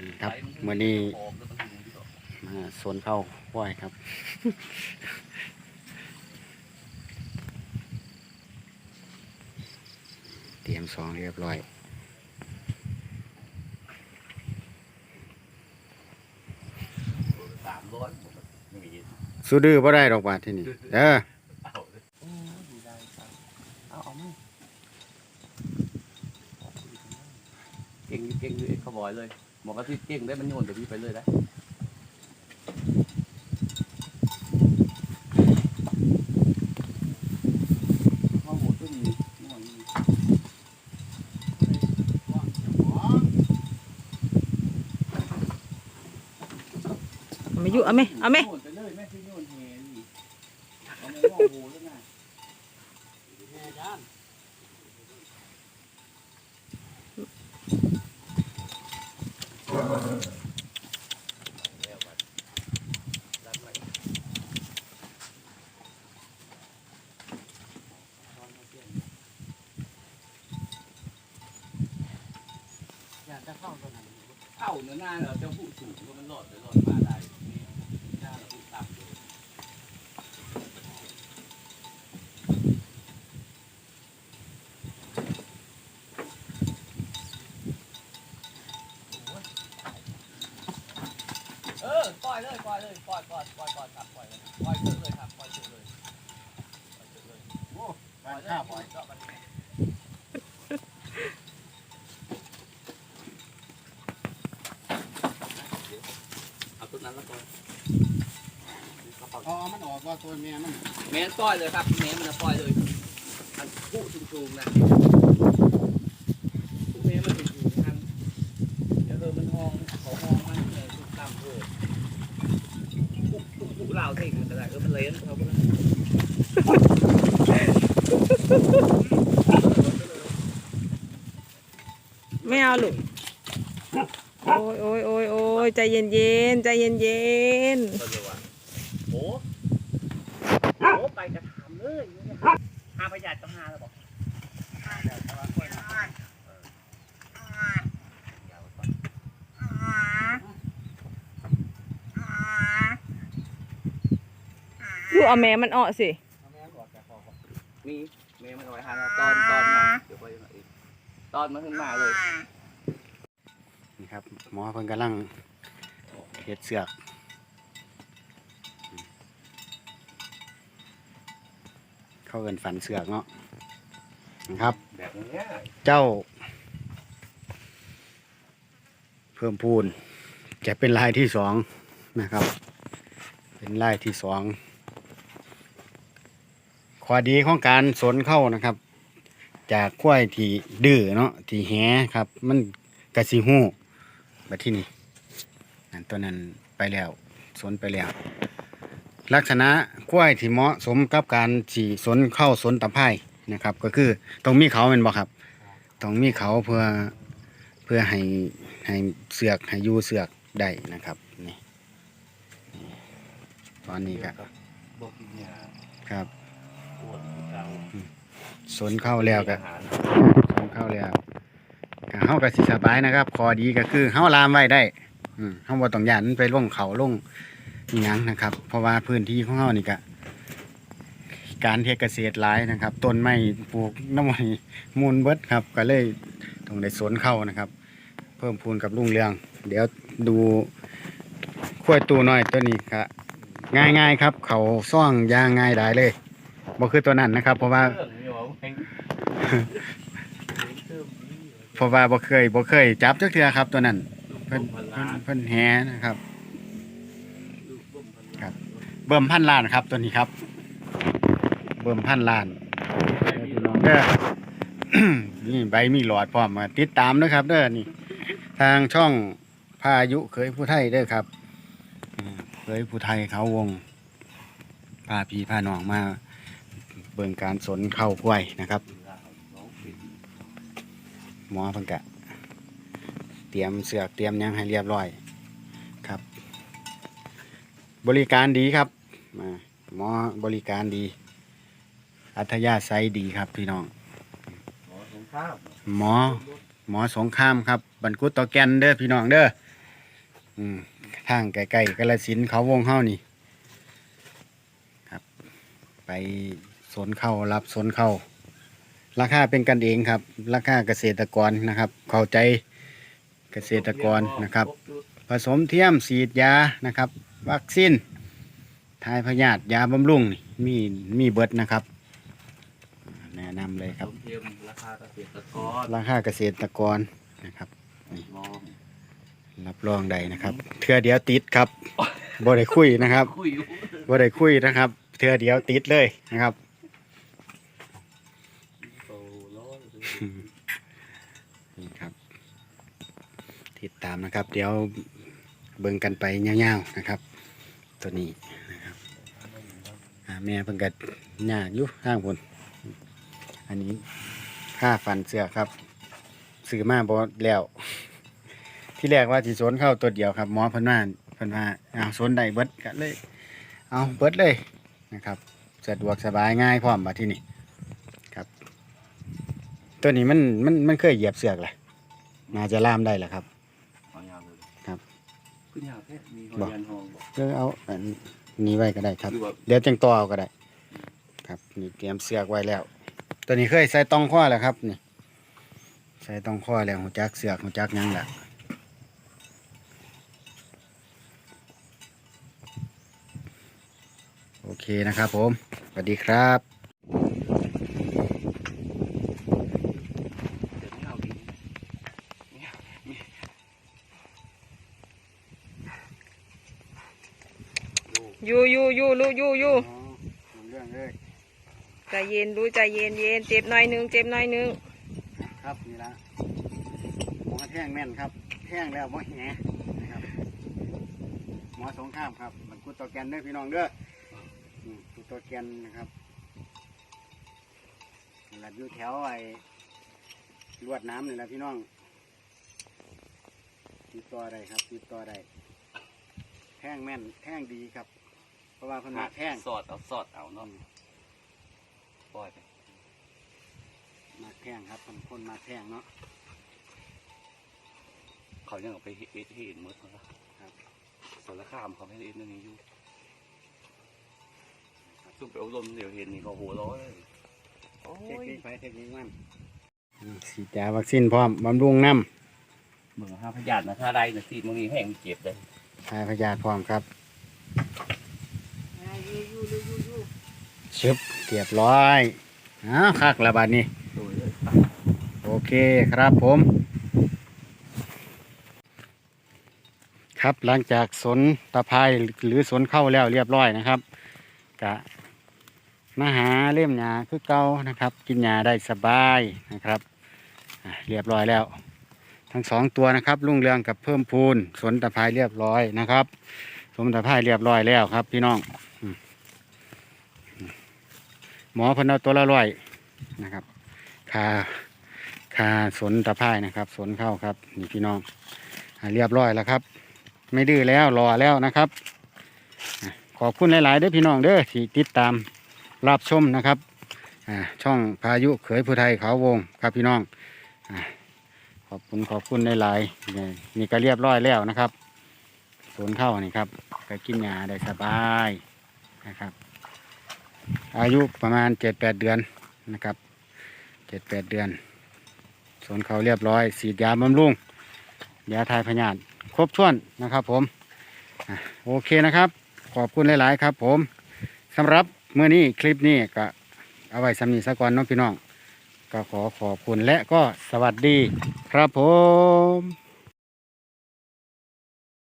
นี่ครับมื่อนี้มาสวนเข้าว่ายครับเตรียมซองเรียบร้อยสามร้อยไม่มีสู้ดื้อบ่ได้ดอกบาทที่นี่เด้อเอาเลยโอ้ดีได้ครับเอาเอาไหมเก่งอยู่เก่งอยู่เอ็กซ์ขบอยเลย หมอกระทิเก่งได้มันโยนแต่พี่ไปเลยได้ข้าวหมูตุ้มนี่ม่วนนี่เอามาอยู่เอาไหมเอาไหม โยนไปเลยแม่ที่โยนเฮนี่เอาไม่ว่าโหแล้วนะแม่ด้าน อยากจะ เข้าตรงนั้นเข้าเนื้อหน้าเราจะพูดถูกว่ามันหลอดหรือหลอดมาได้นี่หน้าเราพูดต่ำเลย เอ อยเลยปล่อยเลยปล่อยปล่อยปล่อยปล่อยครับปล่อยเลยปล่อยเถอะเลยครับปล่อยเถอะเลยปล่อยเถอะเลยโอ้ปล่อยเลยปล่อยเจาะมันเอาตัวนั้นแล้วก่อนอ๋อมันออกว่าตัวแม่มันแม่นปล่อยเลยครับแม่มันจะปล่อยเลยอันผู้ชุงๆนะแม่มันเป็นอยู่ทางเดี๋ยวเออมันห้องเขาห้องมันเนี่ยถูกตามเออผู้ ผู้ผู้ลาวเท่งมันก็ได้เออมันเลี้ยงเขาก็ได้ไม่เอาลูกอ้ยโอ้ยโอ้ยโอ้ยใจเย็นเย็นๆใจเย็นเย็น ก็เลยว่าโอ้โอ้ไปกระถามเลยหาประหยั ดต้องหาแล้วบอกๆลูกเอาแม่มันออกสิมีเมย์มันเอาไว้หาเราตอนตอนมาเดี๋ยวไปอีกตอนมาขึ้นมาเลย นี่ครับ หมอเพิ่นกำลังเฮ็ดเสือกเข้าเอินฝันเสือกเนาะนะครับ แบบนี้เจ้า เพิ่มพูนจะเป็นลายที่สองนะครับ เป็นลายที่สอง ข้อดีของการสนเข้านะครับ จากควายที่ดื้อเนาะที่แหครับ มันกระสีหูแบบที่นี่นั่นตัวนั้นไปแล้วสนไปแล้ว ลักษณะควายที่เหมาะสมกับการสีสนเข้าสนตะไคร่นะครับ ก็คือต้องมีเขาเป็นบ่ครับต้องมีเขาเพื่อเพื่อให้ให้เสือกให้อยูเสือกได้นะครับนี่นี่ตอนนี้ก็บอกกินยาครับปวดเก่า สนเข้าแล้วก็สนเข้าแล้วก็เฮาก็สิสบายนะครับข้อดีก็คือเฮาลามไว้ได้อืมเฮาบ่ต้องย่านมันไปลงเขาลงอีหยังนะครับ เพราะว่าพื้นที่ของเฮานี่ก็การเฮ็ดเกษตรหลายนะครับต้นไม้ปลูกน้ำมันมูลเบิดครับ ก็เลยต้องได้สนเข้านะครับ เพิ่มพูนกับลุงเรือง เดี๋ยวดูขั้วตูน้อยตัวนี้ครับง่ายๆครับ เขาซ่องยางง่ายได้เลยบ่คือตัวนั้นนะครับ เพราะว่า เครื่องนี้เพราะว่าบ่เคยบ่เคย จับจักเทือครับ ตัวนั้นเพิ่นพันเพิ่นเพิ่นแหนะครับ ครับ เบิ่มพันล้านครับ ตัวนี้ครับ เบิ่มพันล้านเด้อนี่ใบมีหลอดพร้อมมาติดตามนะครับ เด้อนี่ ทางช่องพายุเคยผู้ไทยเด้อครับเคยผู้ไทยเขาวงพาพี่พาน้องมาเบิ่งการสนเข้ากล้วยนะครับ หมอเพิ่นกะเตรียมเสือกเตรียมหยังให้เรียบร้อยครับ บริการดีครับมาหมอบริการดี อัธยาศัยดีครับพี่น้อง หมอสงข้ามหมอหมอสงครามครับบรรกุตตอแกนเด้อพี่น้องเด้ออืมทางใกล้ๆกาลสินธุ์เขาวงเฮานี่ ครับ ไปสนเข้ารับสนเข้า ราคาเป็นกันเองครับ ราคาเกษตรกรนะครับ เข้าใจเกษตรกรนะครับ ผสมเทียมฉีดยานะครับ วัคซีนทายพยาธิยาบำรุงนี่มีมีเบิดนะครับ แนะนำเลยครับ เทียมราคาเกษตรกรราคาเกษตรกรนะครับลองรับรองได้นะครับ เทือเดียวติดครับบ่ได้คุยนะครับคุยอยู่ บ่ได้คุยนะครับ เทือเดียวติดเลยนะครับ โตร้อย นี่ครับ ติดตามนะครับ เดี๋ยวเบิ่งกันไปเงี้ยวๆนะครับ ตัวนี้นะครับแม่เพิ่งกัดยากอยู่ข้างบนอันนี้ค่าฟันเสือครับซื้อมาบอแล้ว ที่แรกว่าสิสนเข้าตัวเดียวครับหมอเพิ่นว่าเพิ่นว่าเอาสนได้เบิดกันเลย เอาเบิดเลยนะครับสะดวกสบายง่ายพร้อมมาที่นี่ครับ ตัวนี้มันมันมันเคยเหยียบเสือกแหละน่าจะล่ามได้แหละครับ เอายาวเลย ครับ ขึ้นยาวแค่มีหบอกยยันทองบอกเออเอาอันนี้ไว้ก็ได้ครับ หรือว่าเดี๋ยวจังต่อเอาก็ได้ ครับนี่เตรียมเสือกไว้แล้ว ตัวนี้เคยใส่ตองข้อแล้วครับนี่ใส่ตองข้อแล้วหัวจักเสือกหัวจักหยังแหละโอเคนะครับผมสวัสดีครับ เดี๋ยวไม่เอาดีเนี่ยมีดู อยู่อยู่อยู่ลูกอยู่อยู่เรื่องเลยใจเย็นดูใจเย็นเย็นเจ็บหน่อยหนึงเจ็บหน่อยหนึงครับนี่ละหมอแท่งแม่นครับแท่งแล้วหมอแหนะครับหมอสงข้ามครับมันกุดตอแกนเด้อพี่น้องเด้ออืมกุดตอแกนนะครับหลัดอยู่แถวไอ้ลวดน้ำนี่แหละพี่น้องติดต่อได้ครับติดต่อได้แท่งแม่นแท่งดีครับ เพราะว่าเพิ่นมาแท่งสอดเอาสอดเอาเนาะปล่อยไปมาแท่งครับคนคนมาแท่งเนาะเขายังเอาไปเฮ็ดให้เห็นหมดแล้วครับสารคามเขาให้เอ็นนั่นนี่อยู่ซุ่มไปอบรมเดี๋ยวเห็นนี่เขาโหร้อยเลยโอ้เทคยนิคไปเทคนิคมันฉีดยาวัคซีนพร้อมบำรุงน้เมืองห้าพยาธินะถ้าได้นะทีมึงนี่แห้งเจ็บเลยำทายพยาธิพร้อมครับ อยู่อยู่อยู่อยู่อยู่ ชึบเรียบร้อยอ้าวคักระบาดนี้ โอเคครับผม ครับหลังจากสนตะไคร้หรือสนเข้าแล้วเรียบร้อยนะครับกะมาหาเล่มหญ้าคือเก่านะครับ กินหญ้าได้สบายนะครับเรียบร้อยแล้ว ทั้งสองตัวนะครับลุงเรืองกับเพิ่มพูนสนตะไคร้เรียบร้อยนะครับสนตะไคร้เรียบร้อยแล้วครับพี่น้อง หมอเพนเอาตัวละร้อยนะครับคาคาสนตะไคร้นะครับ สนเข้าครับนี่พี่น้องเรียบร้อยแล้วครับ ไม่ดื้อแล้วรอแล้วนะครับ ขอบคุณหลาย ๆ เด้อพี่น้องเด้อที่ติดตามรับชมนะครับช่องพายุเขยผู้ไทยเขาวงครับพี่น้องขอบคุณขอบคุณหลายๆนี่ก็เรียบร้อยแล้วนะครับสวนเข้านี่ครับก็กินหญ้าได้สบายนะครับ อายุประมาณเจ็ดแปดเดือนนะครับเจ็ดแปดเดือนสวนเขาเรียบร้อยสีดยาบำรุงยาทายพยาธิครบถ้วนนะครับผมโอเคนะครับ ขอบคุณหลาย ๆ ครับ ผมสำหรับเมื่อนี้คลิปนี้ก็เอาไว้สำนีสะก่อนน้องพี่น้อง ก็ขอขอบคุณและก็สวัสดีครับผม